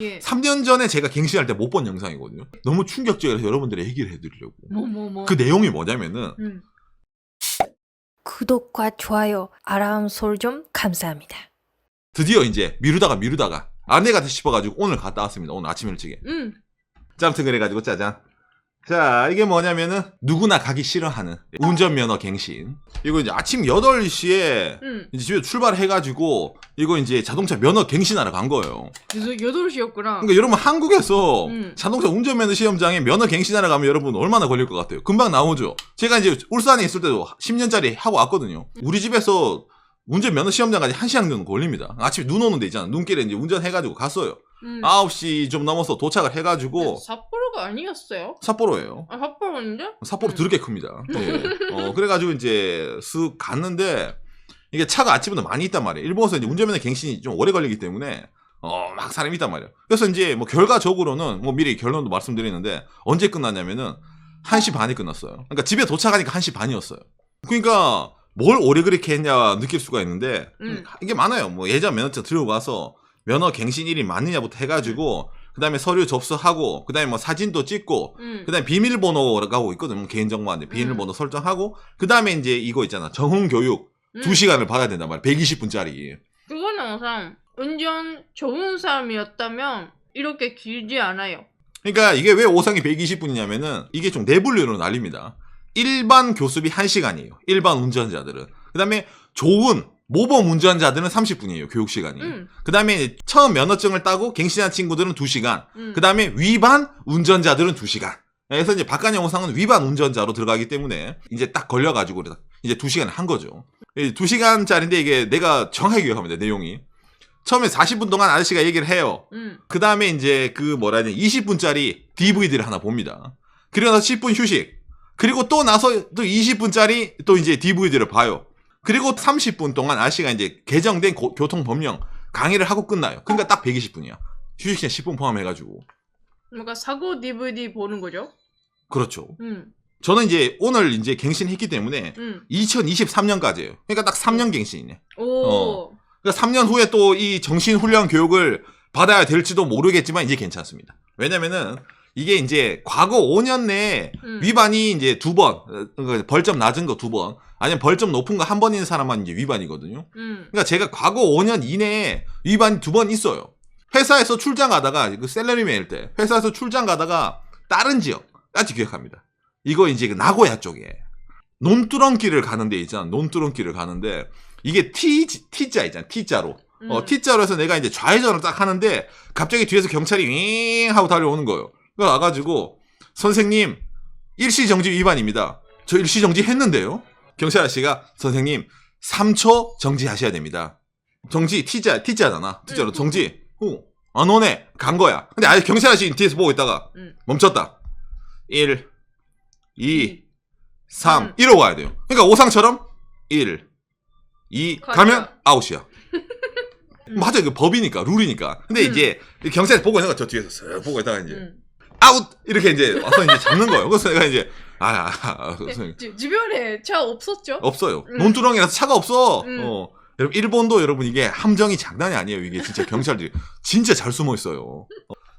예. 3년 전에 제가 갱신할 때 못 본 영상이거든요. 너무 충격적이라서 여러분들의 얘기를 해드리려고. 뭐뭐 뭐. 그 내용이 뭐냐면은 음. 구독과 좋아요, 알람 설정 감사합니다. 드디어 이제 미루다가 미루다가 아내가 되 싶어가지고 오늘 갔다 왔습니다. 오늘 아침 일찍에. 음. 짬튼 그래가지고 짜잔. 자, 이게 뭐냐면은 누구나 가기 싫어하는 운전면허 갱신. 이거 이제 아침 8시에 음. 이제 집에 출발해가지고 이거 이제 자동차 면허 갱신하러 간 거예요. 그래서 8시였구나. 그러니까 여러분 한국에서 음. 자동차 운전면허 시험장에 면허 갱신하러 가면 여러분 얼마나 걸릴 것 같아요? 금방 나오죠. 제가 이제 울산에 있을 때도 10년짜리 하고 왔거든요. 우리 집에서 운전 면허 시험장까지 1시간 정도 걸립니다. 아침에 눈 오는 데 있잖아. 눈길에 이제 운전해가지고 갔어요. 음. 9시 좀 넘어서 도착을 해가지고 삿포로가 아니었어요? 삿포로예요. 아, 삿포로인데? 삿포로 음. 드럽게 큽니다. 예. 어, 그래가지고 이제 쓱 갔는데 이게 차가 아침부터 많이 있단 말이에요. 일본에서 이제 운전면허 갱신이 좀 오래 걸리기 때문에 어, 막 사람이 있단 말이에요. 그래서 이제 뭐 결과적으로는 뭐 미리 결론도 말씀드리는데 언제 끝났냐면은 1시 반에 끝났어요. 그러니까 집에 도착하니까 1시 반이었어요. 그러니까 뭘 오래 그렇게 했냐 느낄 수가 있는데 음. 이게 많아요. 뭐 예전 면허증 들고 가서 면허 갱신일이 맞느냐부터 해가지고 그다음에 서류 접수하고 그다음에 뭐 사진도 찍고 음. 그다음에 비밀번호라고 있거든요. 개인정보한테 비밀번호 설정하고 그다음에 이제 이거 있잖아. 정훈 교육 음. 두 2시간을 받아야 된단 말이야. 120분짜리. 그거는 항상 운전 좋은 사람이었다면 이렇게 길지 않아요. 그러니까 이게 왜 오상이 120분이냐면은 이게 좀 내분류로 날립니다. 일반 교습이 1시간이에요. 일반 운전자들은. 그 다음에 좋은 모범 운전자들은 30분이에요. 교육 시간이. 음. 그 다음에 처음 면허증을 따고 갱신한 친구들은 2시간. 음. 그 다음에 위반 운전자들은 2시간. 그래서 이제 박간영 호상은 위반 운전자로 들어가기 때문에 이제 딱 걸려가지고 이제 2시간을 한 거죠. 2시간짜리인데 이게 내가 정확하게 기억합니다. 내용이. 처음에 40분 동안 아저씨가 얘기를 해요. 음. 그 다음에 이제 그 뭐라 해야 되나 20분짜리 DVD를 하나 봅니다. 그리고 나서 10분 휴식. 그리고 또 나서 또 20분짜리 또 이제 DVD를 봐요. 그리고 30분 동안 아저씨가 이제 개정된 고- 교통법령 강의를 하고 끝나요. 그러니까 딱 120분이야. 휴식 시간 10분 포함해가지고. 뭔가 사고 DVD 보는 거죠? 그렇죠. 음. 저는 이제 오늘 이제 갱신했기 때문에 음. 2023년까지예요. 그러니까 딱 3년 갱신이네. 오. 어. 그러니까 3년 후에 또 이 정신훈련 교육을 받아야 될지도 모르겠지만 이제 괜찮습니다. 왜냐면은 이게 이제 과거 5년 내에 음. 위반이 이제 두 번, 어, 그러니까 벌점 낮은 거 두 번, 아니면 벌점 높은 거 한 번인 사람만 이제 위반이거든요. 음. 그러니까 제가 과거 5년 이내에 위반이 두 번 있어요. 회사에서 출장 가다가 그 셀러리맨일 때 회사에서 출장 가다가 다른 지역까지 기억합니다. 이거 이제 그 나고야 쪽에 논두렁길을 가는 데 있잖아. 논두렁길을 가는데 이게 T T자 있잖아. T자로. 어, 음. T자로 해서 내가 이제 좌회전을 딱 하는데 갑자기 뒤에서 경찰이 윙 하고 달려오는 거예요. 그래서 와가지고 선생님 일시정지 위반입니다. 저 일시정지 했는데요. 경찰 아저씨가 선생님 3초 정지하셔야 됩니다. 정지 T자 T자잖아. T자로 응. 정지. 어, 안 오네. 간 거야. 근데 아예 경찰 아저씨 뒤에서 보고 있다가 음. 멈췄다. 1 2 3 음. 이러고 가야 돼요. 그러니까 오상처럼 1 2 가자. 가면 아웃이야. 음. 맞아, 그 법이니까, 룰이니까. 근데 음. 이제 경찰이 보고 있는 거저 뒤에서 쓱 보고 있다가 이제 음. 아웃 이렇게 이제 와서 이제 잡는 거예요. 그래서 내가 이제 아, 아, 아 선생님. 주, 주변에 차 없었죠? 없어요. 음. 논두렁이라서 차가 없어. 음. 어. 여러분 일본도 여러분 이게 함정이 장난이 아니에요. 이게 진짜 경찰들이 진짜 잘 숨어 있어요. 어.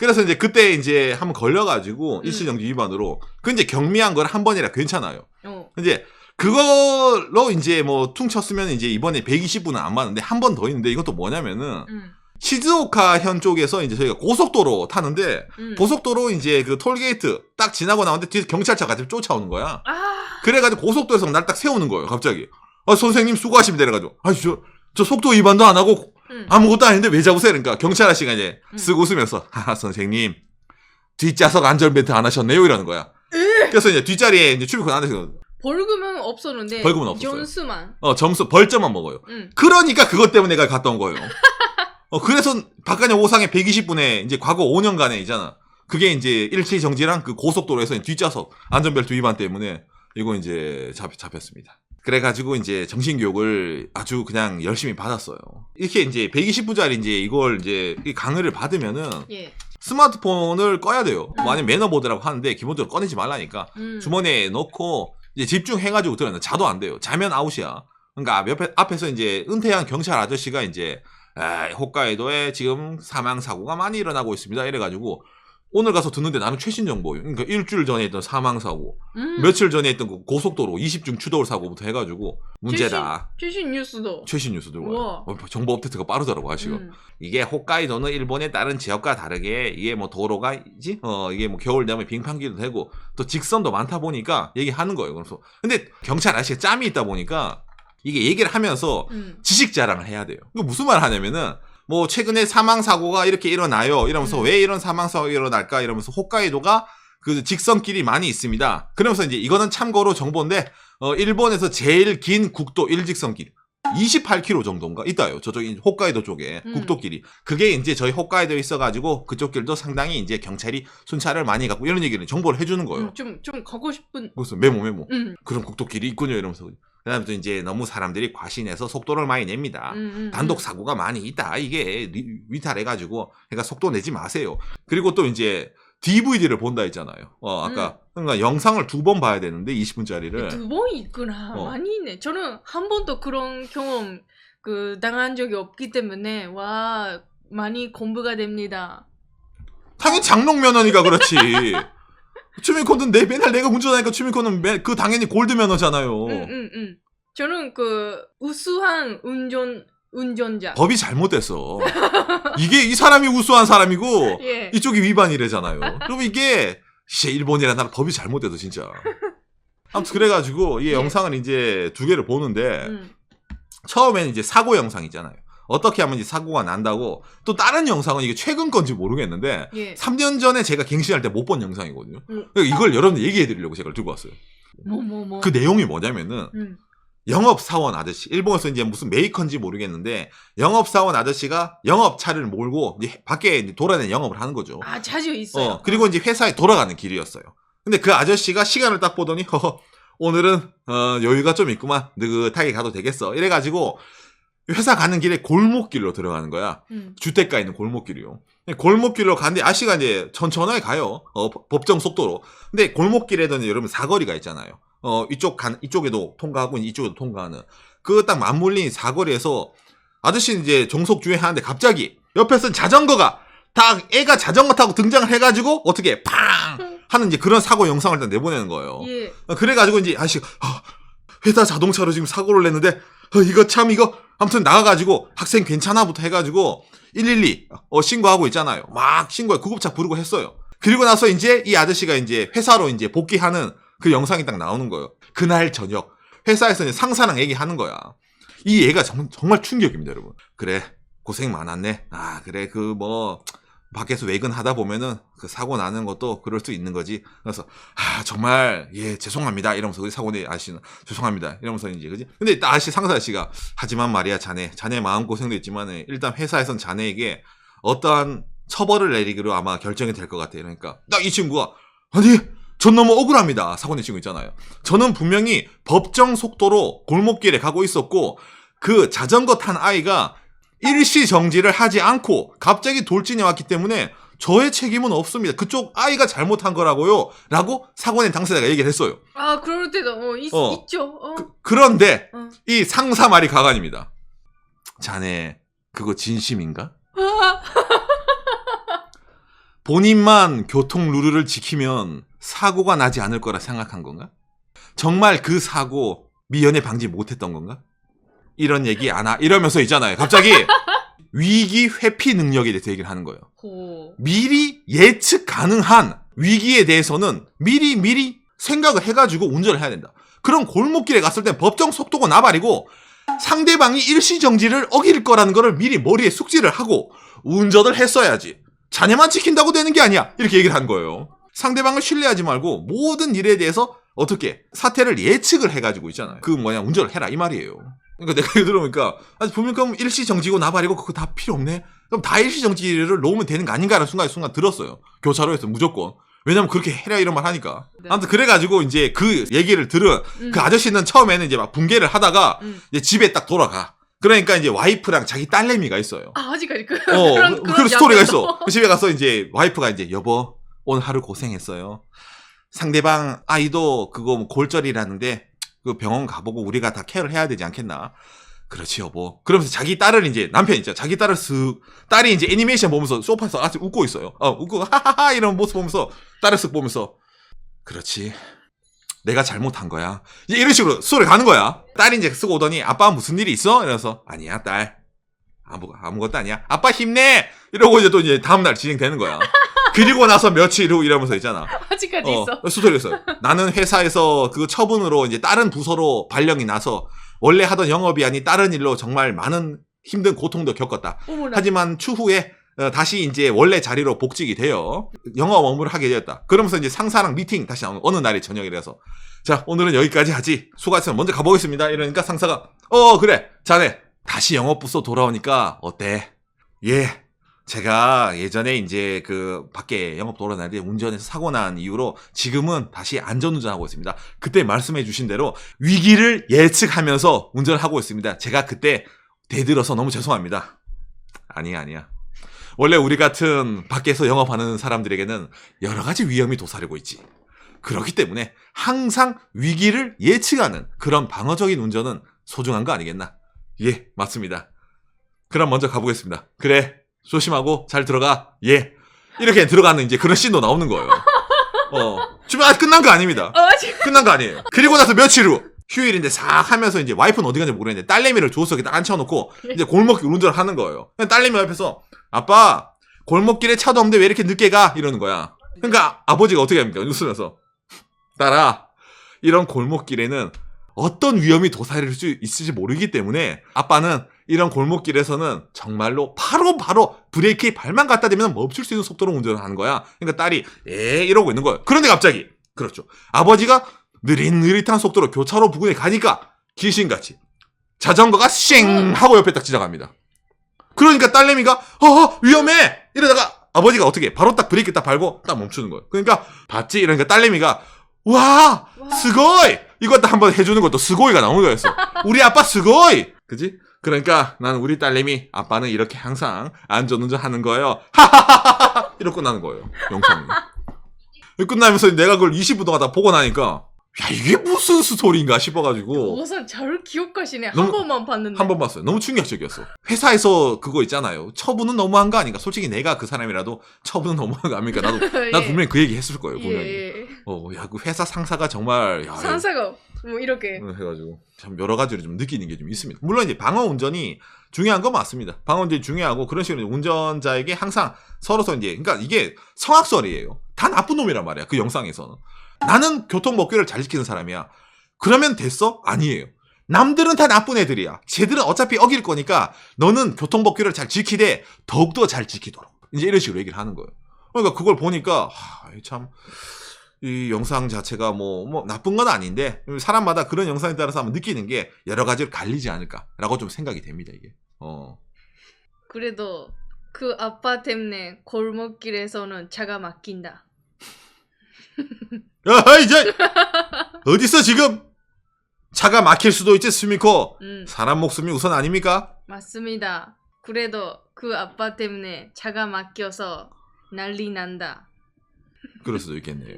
그래서 이제 그때 이제 한번 걸려가지고 음. 일시정지 위반으로 그 이제 경미한 걸 한 번이라 괜찮아요. 어. 이제 그걸로 이제 뭐 퉁쳤으면 이제 이번에 120분은 안 맞는데 한 번 더 있는데 이것도 뭐냐면은 음. 시즈오카 현 쪽에서 이제 저희가 고속도로 타는데 음. 고속도로 이제 그 톨게이트 딱 지나고 나오는데 뒤에서 경찰차가 지금 쫓아오는 거야. 아. 그래가지고 고속도로에서 날 딱 세우는 거예요, 갑자기. 아, 선생님 수고하십니다. 이래가지고. 아, 저, 저 속도 위반도 안 하고 음. 아무것도 아닌데 왜 잡으세요? 그러니까 경찰 아저씨가 이제 음. 쓱 웃으면서, 하하, 선생님. 뒷좌석 안전벨트 안 하셨네요? 이러는 거야. 으! 그래서 이제 뒷자리에 이제 출입권 안 해서, 벌금은 없었는데 벌금은 없었어요. 점수만. 어, 점수, 벌점만 먹어요. 음. 그러니까 그것 때문에 내가 갔다 온 거예요. 어, 그래서 박간영 오상의 120분에 이제 과거 5년간에 있잖아. 그게 이제 일시 정지랑 그 고속도로에서 뒷좌석 안전벨트 위반 때문에 이거 이제 잡, 잡혔습니다. 그래가지고 이제 정신교육을 아주 그냥 열심히 받았어요. 이렇게 이제 120분짜리 이제 이걸 이제 이 강의를 받으면은 예. 스마트폰을 꺼야 돼요. 뭐 아니면 매너보드라고 하는데 기본적으로 꺼내지 말라니까. 음. 주머니에 넣고 이제 집중해가지고 들어야 돼. 자도 안 돼요. 자면 아웃이야. 그러니까 옆에 앞에서 이제 은퇴한 경찰 아저씨가 이제 에, 홋카이도에 지금 사망 사고가 많이 일어나고 있습니다. 이래가지고 오늘 가서 듣는데 나는 최신 정보. 그러니까 일주일 전에 있던 사망 사고, 음. 며칠 전에 있던 그 고속도로 20중 추돌 사고부터 해가지고 문제다. 최신 뉴스도. 최신 뉴스 들고 와요. 우와. 어, 정보 업데이트가 빠르더라고 하시고. 음. 이게 홋카이도는 일본의 다른 지역과 다르게 이게 뭐 도로가 이지 어 이게 뭐 겨울 되면 빙판길도 되고 또 직선도 많다 보니까 얘기하는 거예요. 그래서 근데 경찰 아저씨가 짬이 있다 보니까 이게 얘기를 하면서 음. 지식 자랑을 해야 돼요. 이거 무슨 말 하냐면은 뭐 최근에 사망 사고가 이렇게 일어나요. 이러면서 음. 왜 이런 사망 사고가 일어날까 이러면서 홋카이도가 그 직선길이 많이 있습니다. 그러면서 이제 이거는 참고로 정보인데 어 일본에서 제일 긴 국도 일직선길 28km 정도인가 있다요. 저쪽 이 홋카이도 쪽에 음. 국도길이 그게 이제 저희 홋카이도에 있어가지고 그쪽 길도 상당히 이제 경찰이 순찰을 많이 갖고 이런 얘기를 정보를 해주는 거예요. 음, 좀, 좀 가고 싶은. 그래서 메모 메모. 음. 그런 국도길이 있군요 이러면서 그다음에 또 이제 너무 사람들이 과신해서 속도를 많이 냅니다. 음, 음, 단독 사고가 많이 있다. 이게 리- 위탈해가지고 그러니까 속도 내지 마세요. 그리고 또 이제 DVD를 본다 했잖아요. 어 아까 그러니까 영상을 두 번 봐야 되는데 20분짜리를 음. 두 번이 있구나. 어. 많이 있네. 저는 한 번도 그런 경험 그 당한 적이 없기 때문에 와 많이 공부가 됩니다. 당연히 장롱 면허니까 그렇지. 추미코는 내 맨날 내가 운전하니까 추미코는 매- 그 당연히 골드 면허잖아요. 응, 응, 응. 저는 그 우수한 운전 운전자. 법이 잘못됐어. 이게 이 사람이 우수한 사람이고 예. 이쪽이 위반이래잖아요. 그럼 이게 씨 일본이라는 나라 법이 잘못돼서 진짜. 아무튼 그래가지고 이 예. 영상을 이제 두 개를 보는데 음. 처음에는 이제 사고 영상 있잖아요. 어떻게 하면 이제 사고가 난다고 또 다른 영상은 이게 최근 건지 모르겠는데 예. 3년 전에 제가 갱신할 때 못 본 영상이거든요. 음. 그러니까 이걸 여러분들 얘기해 드리려고 제가 들고 왔어요. 뭐 뭐 뭐. 그 내용이 뭐냐면은 음. 영업 사원 아저씨 일본에서 이제 무슨 메이커인지 모르겠는데 영업 사원 아저씨가 영업 차를 몰고 이제 밖에 이제 돌아다니는 영업을 하는 거죠. 아 자주 있어요. 어, 그리고 이제 회사에 돌아가는 길이었어요. 근데 그 아저씨가 시간을 딱 보더니 허허 오늘은 어, 여유가 좀 있구만 느긋하게 가도 되겠어. 이래가지고 회사 가는 길에 골목길로 들어가는 거야. 음. 주택가 있는 골목길이요. 골목길로 가는데 아씨가 이제 천천하게 가요. 어, 법- 법정 속도로. 근데 골목길에도 이제 여러분 사거리가 있잖아요. 어, 이쪽 간, 이쪽에도 통과하고 이쪽에도 통과하는. 그 딱 맞물린 사거리에서 아저씨는 이제 정속 주행하는데 갑자기 옆에서 자전거가 다 애가 자전거 타고 등장을 해가지고 어떻게 팡 하는 이제 그런 사고 영상을 일단 내보내는 거예요. 예. 어, 그래가지고 이제 아저씨가 아, 회사 자동차로 지금 사고를 냈는데 어, 이거 참 이거 아무튼 나가가지고 학생 괜찮아부터 해가지고 112 어, 신고하고 있잖아요. 막 신고해 구급차 부르고 했어요. 그리고 나서 이제 이 아저씨가 이제 회사로 이제 복귀하는 그 영상이 딱 나오는 거예요. 그날 저녁 회사에서 이제 상사랑 얘기하는 거야. 이 얘가 정, 정말 충격입니다, 여러분. 그래 고생 많았네. 아 그래 그 뭐 밖에서 외근하다 보면은 그 사고 나는 것도 그럴 수 있는 거지. 그래서 아 정말 예 죄송합니다. 이러면서 그 사고네 아저씨는 죄송합니다. 이러면서 이제 그지? 근데 딱 아저씨 상사 아저씨가 하지만 말이야 자네. 자네 마음 고생도 있지만 일단 회사에선 자네에게 어떠한 처벌을 내리기로 아마 결정이 될 것 같아. 그러니까 딱 이 친구가 아니 전 너무 억울합니다. 사고 낸 친구 있잖아요. 저는 분명히 법정 속도로 골목길에 가고 있었고 그 자전거 탄 아이가 일시 정지를 하지 않고 갑자기 돌진해 왔기 때문에 저의 책임은 없습니다. 그쪽 아이가 잘못한 거라고요. 라고 사고 낸 당사자가 얘기를 했어요. 아 그럴 때도 어, 있, 어. 있죠. 어. 그, 런데 어. 이 상사 말이 가관입니다. 자네 그거 진심인가? 아, 본인만 교통 룰을 지키면 사고가 나지 않을 거라 생각한 건가? 정말 그 사고 미연에 방지 못했던 건가? 이런 얘기 안 하, 이러면서 있잖아요. 갑자기 위기 회피 능력에 대해서 얘기를 하는 거예요. 호. 미리 예측 가능한 위기에 대해서는 미리 미리 생각을 해가지고 운전을 해야 된다. 그럼 골목길에 갔을 땐 법정 속도가 나발이고 상대방이 일시정지를 어길 거라는 거를 미리 머리에 숙지를 하고 운전을 했어야지. 자네만 지킨다고 되는 게 아니야. 이렇게 얘기를 한 거예요. 상대방을 신뢰하지 말고 모든 일에 대해서 어떻게 사태를 예측을 해가지고 있잖아요. 그 뭐냐 운전을 해라 이 말이에요. 그러니까 내가 이거 들어보니까 아니 보면 그럼 일시 정지고 나발이고 그거 다 필요 없네. 그럼 다 일시 정지를 놓으면 되는 거 아닌가라는 순간 순간 들었어요. 교차로에서 무조건. 왜냐면 그렇게 해라 이런 말 하니까. 네. 아무튼 그래가지고 이제 그 얘기를 들은 음. 그 아저씨는 처음에는 이제 막 붕괴를 하다가 음. 이제 집에 딱 돌아가. 그러니까 이제 와이프랑 자기 딸내미가 있어요. 아 아직까지 그 어, 그런 그, 그런 그 스토리가. 있어. 그 집에 가서 이제 와이프가 이제 여보 오늘 하루 고생했어요. 상대방 아이도 그거 뭐 골절이라는데 그 병원 가보고 우리가 다 케어를 해야 되지 않겠나. 그렇지 여보. 그러면서 자기 딸을 이제 남편 있죠. 자기 딸을 쓱 딸이 이제 애니메이션 보면서 소파에서 아직 웃고 있어요. 어 웃고 하하하 이런 모습 보면서 딸을 쓱 보면서 그렇지. 내가 잘못한 거야. 이런 식으로 수를 가는 거야. 딸이 이제 쓰고 오더니 아빠 무슨 일이 있어? 이래서 아니야 딸. 아무 아무것도 아니야. 아빠 힘내. 이러고 이제 또 이제 다음 날 진행되는 거야. 그리고 나서 며칠 후 이러면서 있잖아. 아직까지 있어. 스토리 있어요. 나는 회사에서 그 처분으로 이제 다른 부서로 발령이 나서 원래 하던 영업이 아닌 다른 일로 정말 많은 힘든 고통도 겪었다. 어머나. 하지만 추후에 어, 다시 이제 원래 자리로 복직이 되어 영업 업무를 하게 되었다. 그러면서 이제 상사랑 미팅 다시 나오는 어느 날이 저녁이라서 자 오늘은 여기까지 하지. 수고하셨습니다. 먼저 가보겠습니다. 이러니까 상사가 어 그래 자네 다시 영업 부서 돌아오니까 어때? 예. 제가 예전에 이제 그 밖에 영업 돌아다닐 때 운전해서 사고 난 이후로 지금은 다시 안전 운전하고 있습니다. 그때 말씀해 주신 대로 위기를 예측하면서 운전을 하고 있습니다. 제가 그때 대들어서 너무 죄송합니다. 아니야, 아니야. 원래 우리 같은 밖에서 영업하는 사람들에게는 여러 가지 위험이 도사리고 있지. 그렇기 때문에 항상 위기를 예측하는 그런 방어적인 운전은 소중한 거 아니겠나? 예, 맞습니다. 그럼 먼저 가보겠습니다. 그래, 조심하고 잘 들어가. 예. 이렇게 들어가는 이제 그런 씬도 나오는 거예요. 어. 지금 아직 끝난 거 아닙니다. 어, 아직 끝난 거 아니에요. 그리고 나서 며칠 후 휴일인데 싹 하면서 이제 와이프는 어디 갔는지 모르겠는데 딸내미를 조수석에 딱 앉혀놓고 이제 골목길 운전을 하는 거예요. 딸내미 옆에서 아빠 골목길에 차도 없는데 왜 이렇게 늦게 가 이러는 거야. 그러니까 아버지가 어떻게 합니까? 웃으면서 딸아 이런 골목길에는 어떤 위험이 도사릴 수 있을지 모르기 때문에 아빠는 이런 골목길에서는 정말로 바로 바로 브레이크에 발만 갖다 대면 멈출 수 있는 속도로 운전을 하는 거야. 그러니까 딸이 에 이러고 있는 거예요. 그런데 갑자기 그렇죠. 아버지가 느릿느릿한 속도로 교차로 부근에 가니까 귀신같이 자전거가 쉥 하고 옆에 딱 지나갑니다. 그러니까 딸내미가 어 위험해 이러다가 아버지가 어떻게 해? 바로 딱 브레이크 딱 밟고 딱 멈추는 거예요. 그러니까 봤지 이러니까 딸내미가 와 와. 스고이 이것도 한번 해주는 것도 스고이가 나오는 거였어. 우리 아빠 스고이 그지? 그러니까 나는 우리 딸내미 아빠는 이렇게 항상 안전운전 하는 거예요. 하하하하 이러고 끝나는 거예요. 영상이. 끝나면서 내가 그걸 20분 동안 다 보고 나니까 야 이게 무슨 스토리인가 싶어가지고 우선 잘 기억하시네. 한 너무- 번만 봤는데. 한 번 봤어요. 너무 충격적이었어. 회사에서 그거 있잖아요. 처분은 너무한 거 아닌가? 솔직히 내가 그 사람이라도 처분은 너무한 거 아닙니까? 나도 나도 예. 분명히 그 얘기 했을 거예요. 분명히. 예, 예. 어, 야, 그 회사 상사가 정말 야, 상사가 뭐 이렇게 응, 해가지고 참 여러 가지로 좀 느끼는 게 좀 있습니다. 물론 이제 방어 운전이 중요한 건 맞습니다. 방어 운전이 중요하고 그런 식으로 운전자에게 항상 서로서 이제 그러니까 이게 성악설이에요. 다 나쁜 놈이란 말이야. 그 영상에서는 나는 교통 법규를 잘 지키는 사람이야. 그러면 됐어? 아니에요. 남들은 다 나쁜 애들이야. 쟤들은 어차피 어길 거니까 너는 교통 법규를 잘 지키되 더욱더 잘 지키도록. 이제 이런 식으로 얘기를 하는 거예요. 그러니까 그걸 보니까 하, 참. 이 영상 자체가 뭐, 뭐, 나쁜 건 아닌데, 사람마다 그런 영상에 따라서 한번 느끼는 게 여러 가지로 갈리지 않을까라고 좀 생각이 됩니다, 이게. 어. 그래도 그 아빠 때문에 골목길에서는 차가 막힌다. 야, 이제! 어딨어, 지금? 차가 막힐 수도 있지, 스미코. 음, 사람 목숨이 우선 아닙니까? 맞습니다. 그래도 그 아빠 때문에 차가 막혀서 난리 난다. 그럴 수도 있겠네요.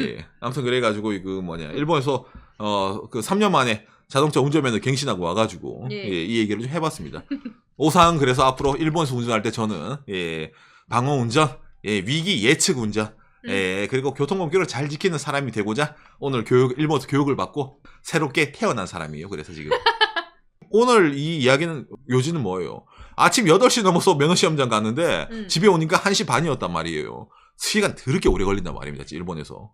예. 아무튼 그래가지고, 그 뭐냐, 일본에서, 어, 그 3년 만에 자동차 운전면허 갱신하고 와가지고, 예. 예, 이 얘기를 좀 해봤습니다. 오상 그래서 앞으로 일본에서 운전할 때 저는, 예, 방어 운전, 예, 위기 예측 운전, 음. 예, 그리고 교통법규를 잘 지키는 사람이 되고자 오늘 교육, 일본에서 교육을 받고 새롭게 태어난 사람이에요. 그래서 지금. 오늘 이 이야기는, 요지는 뭐예요? 아침 8시 넘어서 면허 시험장 갔는데 음. 집에 오니까 1시 반이었단 말이에요. 시간 더럽게 오래 걸린단 말입니다. 일본에서.